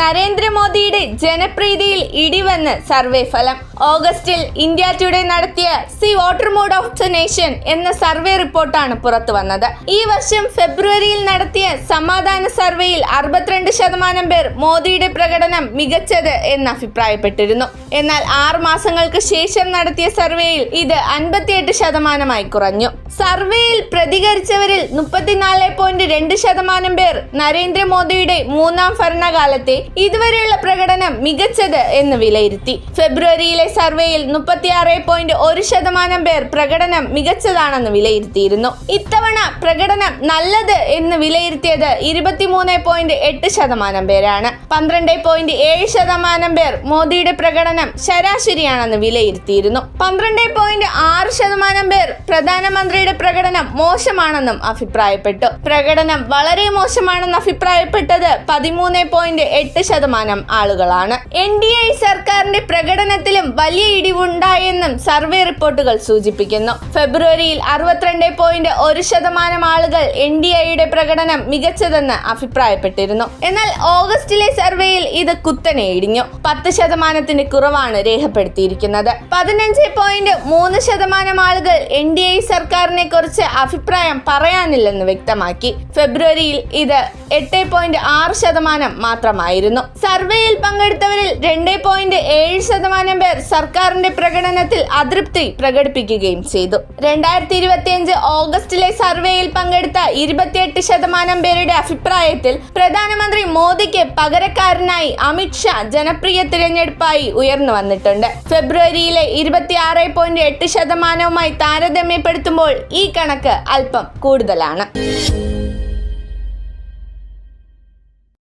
നരേന്ദ്രമോദിയുടെ ജനപ്രീതിയിൽ ഇടിവെന്ന് സർവേ ഫലം. ഓഗസ്റ്റിൽ ഇന്ത്യ ടുഡേ നടത്തിയ C voter mood of the nation എന്ന സർവേ റിപ്പോർട്ടാണ് പുറത്തു വന്നത്. ഈ വർഷം ഫെബ്രുവരിയിൽ നടത്തിയ സമാധാന സർവേയിൽ അറുപത്തിരണ്ട് ശതമാനം പേർ മോദിയുടെ പ്രകടനം മികച്ചത് എന്ന് അഭിപ്രായപ്പെട്ടിരുന്നു. എന്നാൽ ആറ് മാസങ്ങൾക്ക് ശേഷം നടത്തിയ സർവേയിൽ ഇത് അൻപത്തിയെട്ട് ശതമാനമായി കുറഞ്ഞു. സർവേയിൽ പ്രതികരിച്ചവരിൽ മുപ്പത്തിനാല് പോയിന്റ് രണ്ട് ശതമാനം പേർ നരേന്ദ്രമോദിയുടെ മൂന്നാം ഭരണകാലത്തെ ഇതുവരെയുള്ള പ്രകടനം മികച്ചത് എന്ന് വിലയിരുത്തി. ഫെബ്രുവരിയിലെ സർവേയിൽ മുപ്പത്തിയാറ് പോയിന്റ് ഒരു ശതമാനം പേർ പ്രകടനം മികച്ചതാണെന്ന് വിലയിരുത്തിയിരുന്നു. ഇത്തവണ പ്രകടനം നല്ലത് എന്ന് വിലയിരുത്തിയത് ഇരുപത്തിമൂന്ന് പോയിന്റ് എട്ട് ശതമാനം പേരാണ്. പന്ത്രണ്ട് പോയിന്റ് ഏഴ് ശതമാനം പേർ മോദിയുടെ പ്രകടനം ശരാശരിയാണെന്ന് വിലയിരുത്തിയിരുന്നു. പന്ത്രണ്ട് പോയിന്റ് ആറ് ശതമാനം പേർ പ്രധാനമന്ത്രിയുടെ പ്രകടനം മോശമാണെന്നും അഭിപ്രായപ്പെട്ടു. പ്രകടനം വളരെ മോശമാണെന്ന് അഭിപ്രായപ്പെട്ടത് പതിമൂന്ന് പോയിന്റ് എട്ട് ശതമാനം ആളുകളാണ്. എൻ ഡി എ സർക്കാരിന്റെ പ്രകടനത്തിലും വലിയ ഇടിവുണ്ടായെന്നും സർവേ റിപ്പോർട്ടുകൾ സൂചിപ്പിക്കുന്നു. ഫെബ്രുവരിയിൽ അറുപത്തിരണ്ട് പോയിന്റ് ഒരു ശതമാനം ആളുകൾ എൻ ഡി എയുടെ പ്രകടനം മികച്ചതെന്ന് അഭിപ്രായപ്പെട്ടിരുന്നു. എന്നാൽ ഓഗസ്റ്റിലെ സർവേയിൽ ഇത് കുത്തനെ ഇടിഞ്ഞു പത്ത് ശതമാനത്തിന്റെ കുറവാണ് രേഖപ്പെടുത്തിയിരിക്കുന്നത്. പതിനഞ്ച് പോയിന്റ് മൂന്ന് ശതമാനം ആളുകൾ എൻ ഡി എ സർക്കാരിനെ കുറിച്ച് അഭിപ്രായം പറയാനില്ലെന്ന് വ്യക്തമാക്കി. ഫെബ്രുവരിയിൽ ഇത് എട്ട് പോയിന്റ് ആറ് ശതമാനം മാത്രമായിരുന്നു. സർവേയിൽ പങ്കെടുത്തവരിൽ രണ്ട് പോയിന്റ് ഏഴ് ശതമാനം പേർ സർക്കാരിന്റെ പ്രകടനത്തിൽ അതൃപ്തി പ്രകടിപ്പിക്കുകയും ചെയ്തു. രണ്ടായിരത്തി ഇരുപത്തിയഞ്ച് ഓഗസ്റ്റിലെ സർവേയിൽ പങ്കെടുത്ത ഇരുപത്തിയെട്ട് ശതമാനം പേരുടെ അഭിപ്രായത്തിൽ പ്രധാനമന്ത്രി മോദിക്ക് പകരക്കാരനായി അമിത്ഷാ ജനപ്രിയ തിരഞ്ഞെടുപ്പായി ഉയർന്നു വന്നിട്ടുണ്ട്. ഫെബ്രുവരിയിലെ ഇരുപത്തിയാറ് പോയിന്റ് എട്ട് ശതമാനവുമായി താരതമ്യപ്പെടുത്തുമ്പോൾ ഈ കണക്ക് അല്പം കൂടുതലാണ്.